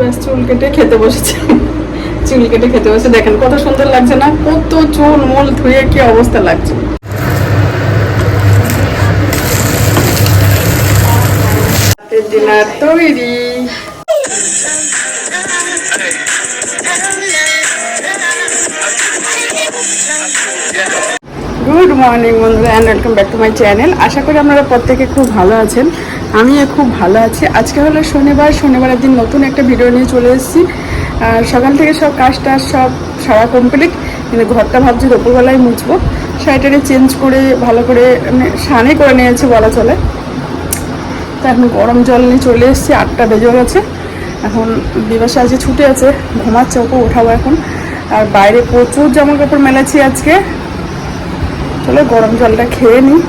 ব্যাস চুল কেটে খেতে বসেছে। চুল কেটে খেতে বসে। দেখেন, কত সুন্দর লাগছে না? কত চুল মোল ধুয়ে কি অবস্থা লাগছে। ডিনার তৈরি। মর্নিং বন্ধুরা and welcome back to my channel আশা করি আপনারা প্রত্যেকে খুব ভালো আছেন আমি খুব ভালো আছি। আজকে হলো শনিবার, শনিবারের দিন নতুন একটা ভিডিও নিয়ে চলে এসেছি। আর সকাল থেকে সব কাজটা সব সারা কমপ্লিট কিন্তু ঘরটা ভাবছি দুপুরবেলায় মুছবো। শাড়িটারে চেঞ্জ করে, ভালো করে মানে সানে করে নিয়েছে বলা চলে। তো এখন গরম জল নিয়ে চলে এসেছি, আটটা বেজে গেছে। এখন বিবাসে আজকে ছুটে আছে, ঘুমাচ্ছে, ওকে ওঠাবো এখন। আর বাইরে প্রচুর জামা কাপড় মেলেছি আজকে। চলো, গরম জলটা খেয়ে নিই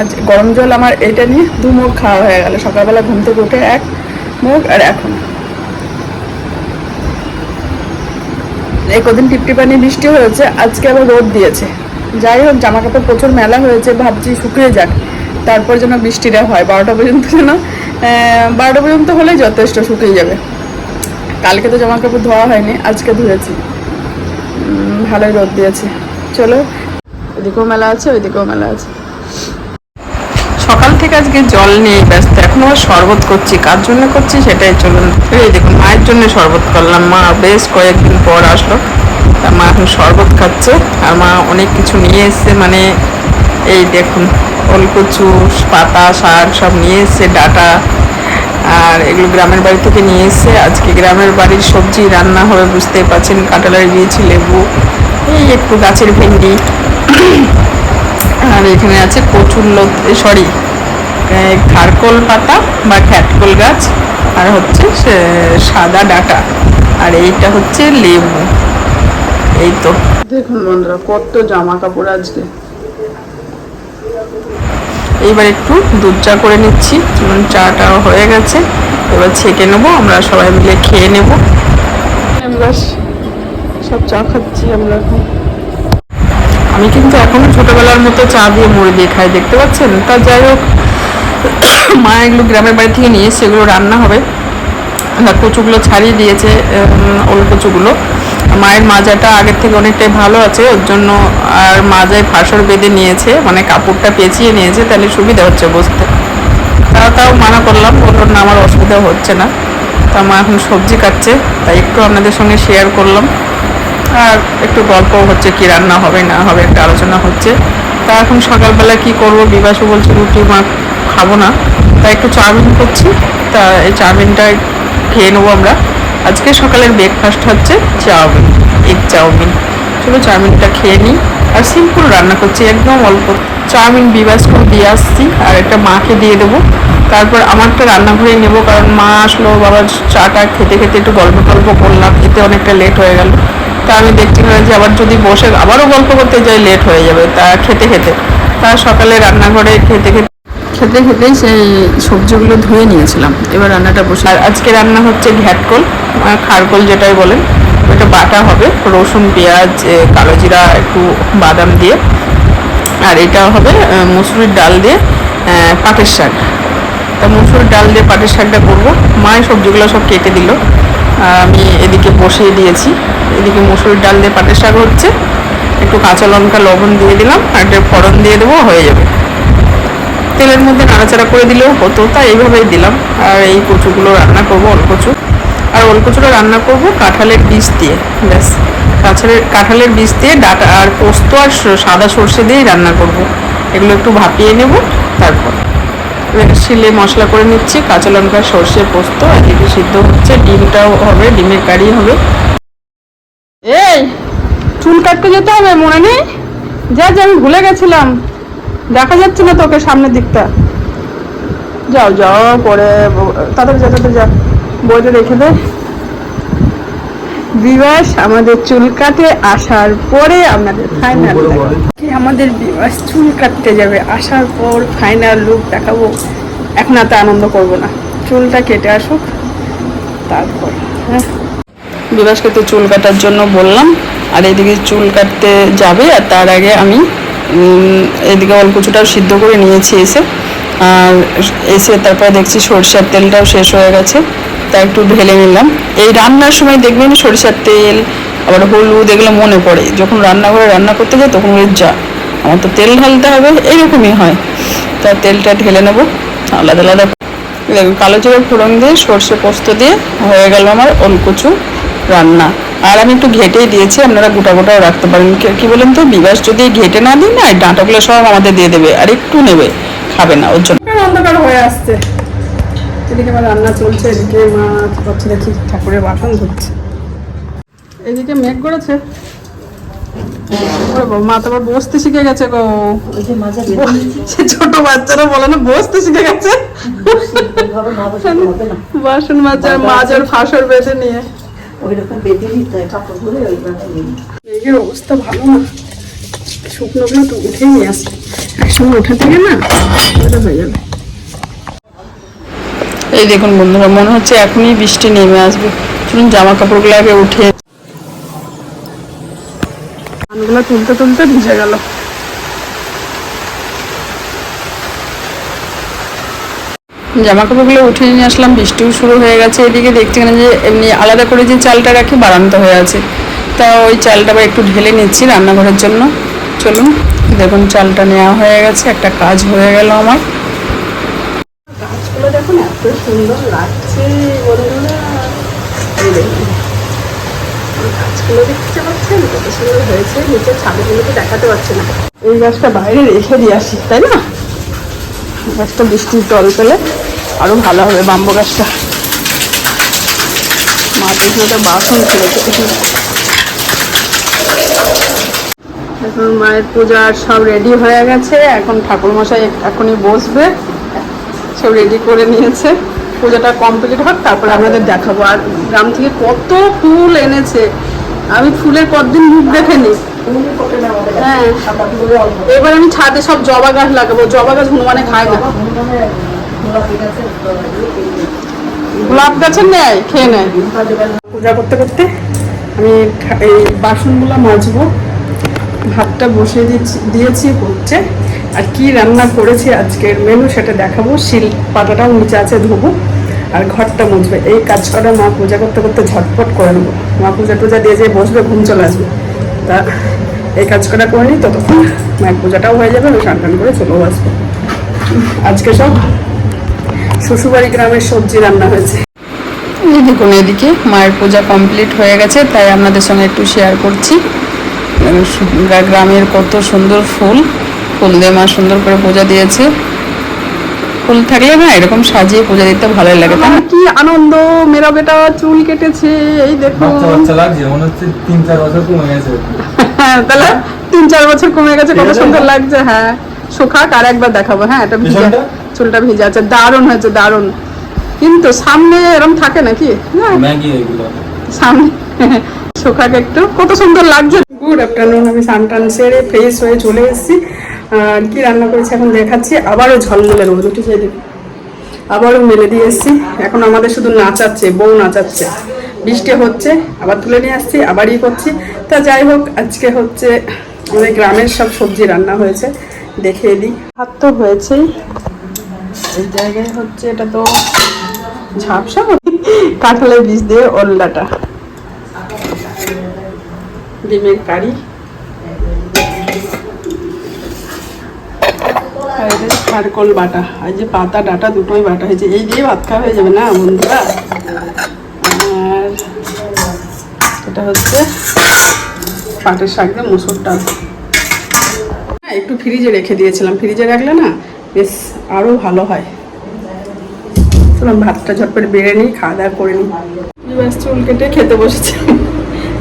আজ গরম জল আমার এটা নিয়ে দু মুখ খাওয়া হয়ে গেল। সকালবেলা ঘুম থেকে উঠে এক মুখ আর এখন। এই কদিন টিপটিপানি বৃষ্টি হয়েছে, আজকে আবার রোদ দিয়েছে। যাই হোক জামা কাপড় প্রচুর মেলা হয়েছে, ভাবছি শুকিয়ে যাক। তারপর যেন বৃষ্টিটা হয়, বারোটা পর্যন্ত যেন বারোটা পর্যন্ত হলেই যথেষ্ট শুকিয়ে যাবে। কালকে তো জামা কাপড় ধোয়া হয়নি, আজকে ধুয়েছি। ভালোই রোদ দিয়েছে। চলো, এদিকেও মেলা আছে, ওইদিকেও মেলা আছে। সকাল থেকে আজকে জল নিয়ে ব্যস্ত। এখন আবার শরবত করছি। কার জন্য করছি সেটাই চলুন। এই দেখুন, মায়ের জন্য শরবত করলাম। মা বেশ কয়েকদিন পর আসলো। তা মা এখন শরবত খাচ্ছে। আর মা অনেক কিছু নিয়ে এসছে মানে এই দেখুন, ওলকচু, পাতা, শাক সব নিয়ে এসছে, ডাটা, আর এগুলো গ্রামের বাড়ি থেকে নিয়ে এসছে। আজকে গ্রামের বাড়ির সবজি রান্না হবে, বুঝতেই পারছেন। কাঁঠালের বীজ লেবু এই একটু গাছের ভেন্ডি। আর এখানে আছে কচুর লত সরি খারকোল পাতা বা খ্যাটকোল গাছ আর হচ্ছে সাদা ডাটা আর এইটা হচ্ছে লেবু। এই তো। দেখুন বন্ধুরা কত জামা কাপড় আজকে। এইবার একটু দুধ চা করে নিচ্ছি। যেমন চাটা হয়ে গেছে। এবার ছেঁকে নেব আমরা সবাই মিলে খেয়ে নেব। সব চা খাচ্ছি আমরা এখন। আমি কিন্তু এখনও ছোটবেলার মতো চা দিয়ে মুড়ি দিয়ে খাই, দেখতে পাচ্ছেন? তা যাই হোক, মা এগুলো গ্রামের বাড়ি থেকে নিয়ে সেগুলো রান্না হবে। না কচুগুলো ছাড়িয়ে দিয়েছে ওল কচুগুলো। মায়ের মাজাটা আগের থেকে অনেকটাই ভালো আছে, ওর জন্য আর মাজায় ফাঁসর বেঁধে নিয়েছে মানে কাপড়টা পেঁচিয়ে নিয়েছে, তাহলে সুবিধা হচ্ছে বসতে। তা তাও মানা করলাম, বলল, না, আমার অসুবিধা হচ্ছে না। তা মা এখন সবজি কাটছে, তাই একটু আপনাদের সঙ্গে শেয়ার করলাম। আর একটু গল্প হচ্ছে কি রান্না হবে, না হবে, একটা আলোচনা হচ্ছে। তা এখন সকালবেলা কি করব? বিবাসও বলছে রুটি মা খাব না। তা একটু চাউমিন করছি। তা এই চাউমিনটা খেয়ে নেব আমরা। আজকে সকালের ব্রেকফাস্ট হচ্ছে চাউমিন এগ চাউমিন। চলো চাউমিনটা খেয়ে নিই। আর সিম্পল রান্না করছি, একদম অল্প। চাউমিন বিবাসকে দিয়ে আসছি, আর একটা মাকে দিয়ে দেবো। তারপর আমারটা রান্নাঘরে নেব, কারণ মা আসলো, বাবার চাটা খেতে খেতে একটু গল্প টল্প করলাম এতে অনেকটা লেট হয়ে গেল। তা আমি দেখছি না যে আবার যদি বসে আবারও গল্প করতে যাই লেট হয়ে যাবে। তা খেতে খেতে। তা সকালে রান্নাঘরে খেতে খেতে খেতে খেতেই সেই সবজিগুলো ধুয়ে নিয়েছিলাম। এবার রান্নাটা বসে আর আজকে রান্না হচ্ছে ঘ্যাটকোল খারকোল যেটাই বলেন। ওটা বাটা হবে রসুন পেঁয়াজ কালো জিরা একটু বাদাম দিয়ে। আর এটা হবে মুসুরির ডাল দিয়ে পাটের শাক। তা মুসুরির ডাল দিয়ে পাটের শাকটা করব। মায়ের সবজিগুলো সব কেটে দিল। আমি এদিকে বসিয়ে দিয়েছি। এদিকে মুসুরির ডাল দিয়ে পাটের শাক হচ্ছে। একটু কাঁচা লঙ্কা, লবণ দিয়ে দিলাম, আর একটা ফোড়ন দিয়ে দেবো, হয়ে যাবে। তেলের মধ্যে নাড়াচাড়া করে দিলেও হতো, তাই এইভাবেই দিলাম। আর এই কচুগুলো রান্না করব, ওলকচু। আর ওলকচুটা রান্না করব কাঁঠালের বীজ দিয়ে, ব্যাস। কাঁঠালের কাঁঠালের বীজ দিয়ে ডাটা, আর পোস্ত আর সাদা সর্ষে দিয়েই রান্না করব। এগুলো একটু ভাপিয়ে নেব, তারপর। শিলে মশলা করে নিচ্ছি, কাঁচা লঙ্কা, সর্ষে পোস্ত, আর এদিকে সিদ্ধ হচ্ছে। ডিমটাও হবে, ডিমের কারি হবে। এই, চুল কাটতে যেতে হবে, মনে নেই? যা যা, আমি ভুলে গেছিলাম। দেখা যাচ্ছে না তোকে সামনের দিকটা। যাও যাও, পরে তাড়াতাড়ি যা তাড়াতাড়ি যা। বইটা রেখে দে। বিবাস আমাদের চুল কাটে আসার পরে আমাদের ফাইনাল আমাদের বিবাস চুল কাটতে যাবে আসার পর ফাইনাল লুক দেখাবো। এখন এত আনন্দ করব না। চুলটা কেটে আসুক তারপর হ্যাঁ। বিবাসকে তো চুল কাটার জন্য বললাম আর এদিকে চুল কাটতে যাবে আর তার আগে আমি এদিকে এদিকে অল্পচুটাও সিদ্ধ করে নিয়েছি এসে। আর এসে তারপর দেখছি সরষের তেলটাও শেষ হয়ে গেছে। তা একটু ঢেলে নিলাম। এই রান্নার সময় দেখবেন সরিষার তেল, আবার হলুদ, এগুলো মনে পড়ে। যখন রান্নাঘরে রান্না করতে যাই তখন যা আমার তো তেল ঢালতে হবে এইরকমই হয়। তা তেলটা ঢেলে নেব, আলাদা আলাদা। দেখুন কালো জিরে ফোড়ন দিয়ে সর্ষে পোস্ত দিয়ে হয়ে গেল আমার ওলকুচু রান্না। আর আমি একটু ঘেটেই দিয়েছি, আপনারা গোটা গোটাও রাখতে পারেন। কি- কি বলেন তো? বিবাস যদি ঘেটে না দিই না ডাঁটাগুলো সব আমাদের দিয়ে দেবে, আর একটু নেবে, খাবে না, ওর জন্য। অন্ধকার হয়ে আসছে। এদিকে আমার রান্না চলছে, এদিকে মা করছে দেখি ঠাকুরের বাসন ধুচ্ছে। এদিকে মেঘ করেছে। মা তো আবার বসতে শিখে গেছে গো। সে ছোট বাচ্চারা বলে না, বসতে শিখে গেছে। বাসন মাজার মাজার ফাঁসর বেঁধে নিয়ে। মেঘের অবস্থা ভালো না। শুকনোগুলো তো উঠেই নিয়ে আসে। একসঙ্গে ওঠা থেকে না হয়ে যাবে। এই দেখুন বন্ধুরা, মনে হচ্ছে এখনই বৃষ্টি নেমে আসবে। চলুন জামা কাপড়গুলো আগে উঠে তুলতে তুলতে ভিজে গেল। জামা কাপড়গুলো উঠিয়ে নিয়ে আসলাম, বৃষ্টিও শুরু হয়ে গেছে। এদিকে দেখছি না যে এমনি আলাদা করে যে চালটা রাখি, বারান্ত হয়ে আছে। তা ওই চালটা বা একটু ঢেলে নিচ্ছি রান্নাঘরের জন্য। চলুন, দেখুন, চালটা নেওয়া হয়ে গেছে, একটা কাজ হয়ে গেল আমার। গাছগুলো দেখুন, এত সুন্দর লাগছে, বন্ধুরা। গাছগুলো দেখতে পাচ্ছেন, কত সুন্দর হয়েছে। নিচে ছাদগুলোকে দেখাতে পারছে না। এই গাছটা বাইরে রেখে দিয়ে আসি, তাই না? গাছটা বৃষ্টির জল পেলে আরও ভালো হবে বাম্বু গাছটা। মা পিছনে বাসন ফেলেছে এখন মায়ের পূজার সব রেডি হয়ে গেছে। এখন ঠাকুর মশাই এখনই বসবে। সব রেডি করে নিয়েছে। পূজাটা কমপ্লিট হোক, তারপরে আপনাদের দেখাবো। আর গ্রাম থেকে কত ফুল এনেছে। আমি ফুলের কতদিন মুখ দেখেনি। হ্যাঁ। এবার আমি ছাদে সব জবা গাছ লাগাবো। জবা গাছ হনুমানে খায় না। গোলাপ গাছের নেয় খেয়ে নেয়। পূজা করতে করতে আমি এই বাসনগুলো মাজবো। ভাতটা বসিয়ে দিচ্ছি, দিয়েছি, হচ্ছে আর কি রান্না করেছি আজকের মেনু সেটা দেখাবো। শিল পাতাটাও নিচে আছে ধোবো আর ঘরটা মুছবে। এই কাজ করা মা পূজা করতে করতে ঝটপট করে নেব। মা পূজা টুজা দিয়ে যেয়ে বসবে, ঘুম চলে আসবে। তা এই কাজ করা করে নিই ততক্ষণ মায়ের পূজাটাও হয়ে যাবে, আমি স্নান টান করে চলেও আসব। আজকে সব শ্বশুরবাড়ি গ্রামের সবজি রান্না হয়েছে। দেখুন, এদিকে মায়ের পূজা কমপ্লিট হয়ে গেছে, তাই আপনাদের সঙ্গে একটু শেয়ার করছি। গ্রামের কত সুন্দর ফুল। ফুল দিয়ে মা সুন্দর করে পূজা দিয়েছে। ফুল থাকলে না এরকম সাজিয়ে পূজা দিতে ভালোই লাগে তাই না? কি আনন্দ মেরা বেটা চুল কেটেছে এই দেখুন। বাচ্চা লাগছে মনে হচ্ছে তিন চার বছর কমে গেছে। হ্যাঁ তাহলে তিন চার বছর কমে গেছে কত সুন্দর লাগছে হ্যাঁ। সুখাক আর একবার দেখাবো হ্যাঁ এটা ভিজা চুলটা ভিজে আছে দারুণ হয়েছে দারুণ। কিন্তু সামনে এরম থাকে নাকি? না? ম্যাগি এগুলো। সামনে সুখাক একটু কত সুন্দর লাগছে। গুড আফটারনুন আমি সানটান সেরে ফ্রেশ হয়ে চলে এসেছি। আর কি রান্না করেছি এখন দেখাচ্ছি। আবারও ঝলমলে রোদ উঠে উঠেছে এদিকে আবারও মেলে দিয়ে এসেছি। এখন আমাদের শুধু নাচাচ্ছে, বউ নাচাচ্ছে। বৃষ্টি হচ্ছে, আবার তুলে নিয়ে আসছি, আবারই করছি। তা যাই হোক, আজকে হচ্ছে আমাদের গ্রামের সব সবজি রান্না হয়েছে, দেখিয়ে দিই। ভাত তো হয়েছেই। এই জায়গায় হচ্ছে এটা তো ঝাপসা কাঁঠালের বীজ দিয়ে ওল্লাটা। ডিমের কারি আর খারকল বাটা, আর যে পাতা ডাটা দুটোই বাটা হয়েছে। এই দিয়ে ভাত খাওয়া হয়ে যাবে না, বন্ধুরা? আর এটা হচ্ছে পাটের শাক দিয়ে মুসুর ডাল। হ্যাঁ একটু ফ্রিজে রেখে দিয়েছিলাম। ফ্রিজে রাখলে না বেশ আরও ভালো হয়। ভাতটা ঝটপট বেড়ে নিই, খাওয়া দাওয়া করে নিই। চুল কেটে খেতে বসেছি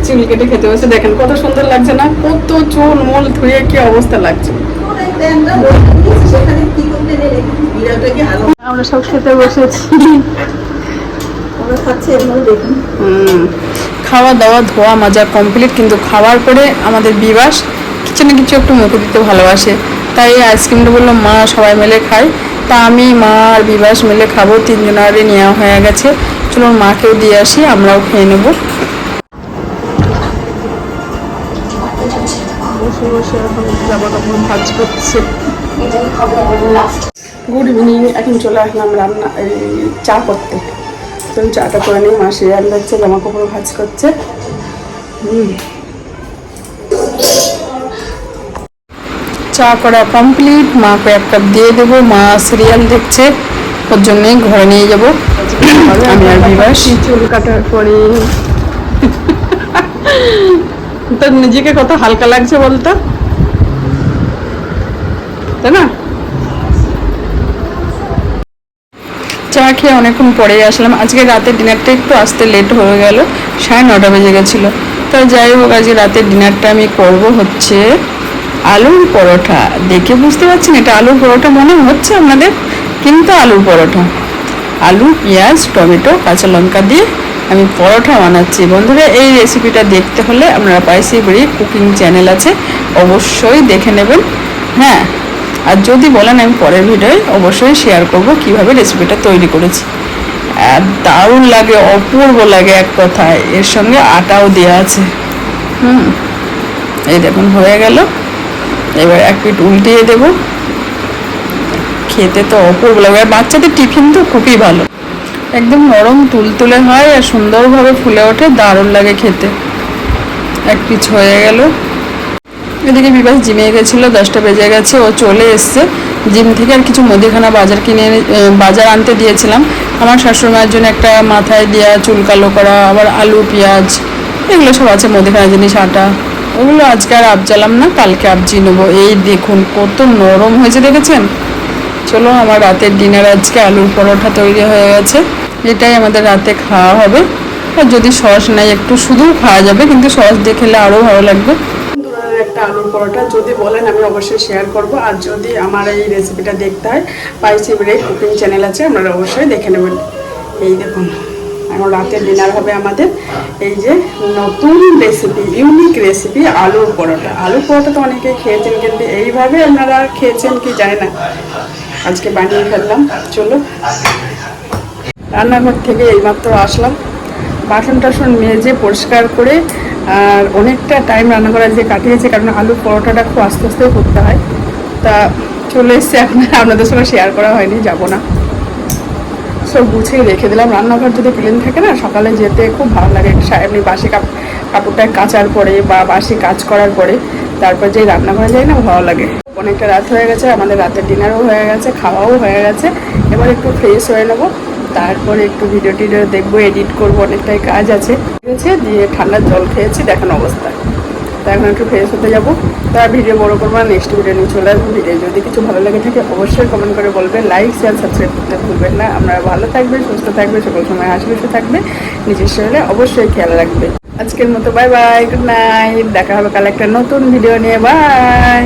চুল কেটে খেতে বসে দেখেন কত সুন্দর লাগছে না? কত চুল মূল ধুয়ে কি অবস্থা লাগছে। আমরা সব খেতে বসেছি। খাওয়া দাওয়া ধোয়া মাজা কমপ্লিট কিন্তু খাওয়ার পরে আমাদের বিবাস কিছু না কিছু একটু মুখে দিতে ভালোবাসে। তাই আইসক্রিমটা বলল মা সবাই মিলে খায় তা আমি মা আর বিবাস মিলে খাব তিনজনারই নেওয়া হয়ে গেছে। চলো মাকেও দিয়ে আসি আমরাও খেয়ে নেব। বসে বসে এখন জামা কাপড় ভাজ করছে। গুড ইভিনিং এখন চলে আসলাম রান্না চা করতে। তো চাটা করে নিই মা সিরিয়াল দেখছে জামা কাপড় ভাজ করছে। হুম। চা করা কমপ্লিট মাকে এক কাপ দিয়ে দেবো মা সিরিয়াল দেখছে ওর জন্যই ঘরে নিয়ে যাব। আমি আর বিবাস। চুল কাটার পরে। তোর নিজেকে কত হালকা লাগছে বলতো? তাই না? চা খেয়ে অনেকক্ষণ পরেই আসলাম। আজকে রাতের ডিনারটা একটু আসতে লেট হয়ে গেল, সাড়ে নটা বেজে গেছিল। তো যাই হোক, আজকে রাতের ডিনারটা আমি করব হচ্ছে আলুর পরোটা। দেখে বুঝতে পারছেন, এটা আলুর পরোটা মনে হচ্ছে আপনাদের? কিন্তু আলুর পরোটা। আলু, পেঁয়াজ, টমেটো, কাঁচা লঙ্কা দিয়ে আমি পরোটা বানাচ্ছি। বন্ধুরা, এই রেসিপিটা দেখতে হলে আপনারা পাইসি বেরি কুকিং চ্যানেল আছে, অবশ্যই দেখে নেবেন। হ্যাঁ আর যদি বলেন আমি পরের ভিডিওয় অবশ্যই শেয়ার করব কীভাবে রেসিপিটা তৈরি করেছি। দারুণ লাগে, অপূর্ব লাগে এক কথায়। এর সঙ্গে আটাও দেওয়া আছে। হুম, এই দেখুন, হয়ে গেল। এবার এক পিট উল্টিয়ে দেবো। খেতে তো অপূর্ব লাগে। বাচ্চাদের টিফিন তো খুবই ভালো। একদম নরম তুলতুলে হয় আর সুন্দরভাবে ফুলে ওঠে, দারুণ লাগে খেতে। এক পিচ হয়ে গেল। এদিকে বিবাস জিমে গেছিল, দশটা বেজে গেছে, ও চলে এসছে। জিম থেকে আর কিছু মুদিখানা বাজার কিনে বাজার আনতে দিয়েছিলাম। আমার শাশুড়ি মায়ের জন্য একটা মাথায় দেওয়া চুল কালো করা, আবার আলু, পেঁয়াজ, এগুলো সব আছে, মুদিখানা জিনিস, আটা। ওগুলো আজকে আর আবজালাম না, কালকে আবজি নেব। এই দেখুন, কত নরম হয়েছে, দেখেছেন? চলো, আমার রাতের ডিনার আজকে আলুর পরোটা তৈরি হয়ে গেছে, এটাই আমাদের রাতে খাওয়া হবে। আর যদি সস নাই, একটু শুধু খাওয়া যাবে, কিন্তু সস দিয়ে খেলে আরও ভালো লাগবে। একটা আলুর পরোটা, যদি বলেন, আমি অবশ্যই শেয়ার করব। আর যদি আমার এই রেসিপিটা দেখতে হয় পাইসি ব্রেক কুকিং চ্যানেল আছে, আপনারা অবশ্যই দেখে নেবেন। এই দেখুন, এখন রাতের ডিনার হবে আমাদের। এই যে নতুন রেসিপি ইউনিক রেসিপি আলুর পরোটা। আলুর পরোটা তো অনেকেই খেয়েছেন, কিন্তু এইভাবে আপনারা খেয়েছেন কি জানি না। আজকে বানিয়ে ফেললাম। চলো। রান্নাঘর থেকে এইমাত্র আসলাম। বাসন টাসন মেজে পরিষ্কার করে, আর অনেকটা টাইম রান্না করা যে কাটিয়েছে, কারণ আলুর পরোটাটা খুব আস্তে আস্তে করতে হয়। তা চলে এসছে, এখন আপনাদের সঙ্গে শেয়ার করা হয়নি, যাব না। সব গুছিয়ে রেখে দিলাম। রান্নাঘর যদি প্লেন থাকে না, সকালে যেতে খুব ভালো লাগে। এমনি বাসি কাপ কাপড়টা কাচার পরে বা বাসি কাজ করার পরে, তারপর যে রান্নাঘরে যাই না, ভালো লাগে। অনেকটা রাত হয়ে গেছে, আমাদের রাতের ডিনারও হয়ে গেছে, খাওয়াও হয়ে গেছে। এবার একটু ফ্রেশ হয়ে নেব, তারপরে একটু ভিডিও টিডিও দেখব এডিট করব, অনেকটাই কাজ আছে। গেছে দিয়ে ঠান্ডার জল খেয়েছি, দেখানো অবস্থা তা এখন একটু ফ্রেশ হতে যাব তার ভিডিও বড় করব নেক্সট ভিডিও নিয়ে চলে আসব ভিডিও যদি কিছু ভালো লেগে থাকে, অবশ্যই কমেন্ট করে বলবেন লাইক শেয়ার সাবস্ক্রাইব করতে ভুলবেন না। আপনারা ভালো থাকবেন সুস্থ থাকবেন সকল সময় হাসি থাকবে, নিজের শরীরে অবশ্যই খেয়াল রাখবে। আজকের মতো বাই বাই গুড নাইট দেখা হবে কাল একটা নতুন ভিডিও নিয়ে বাই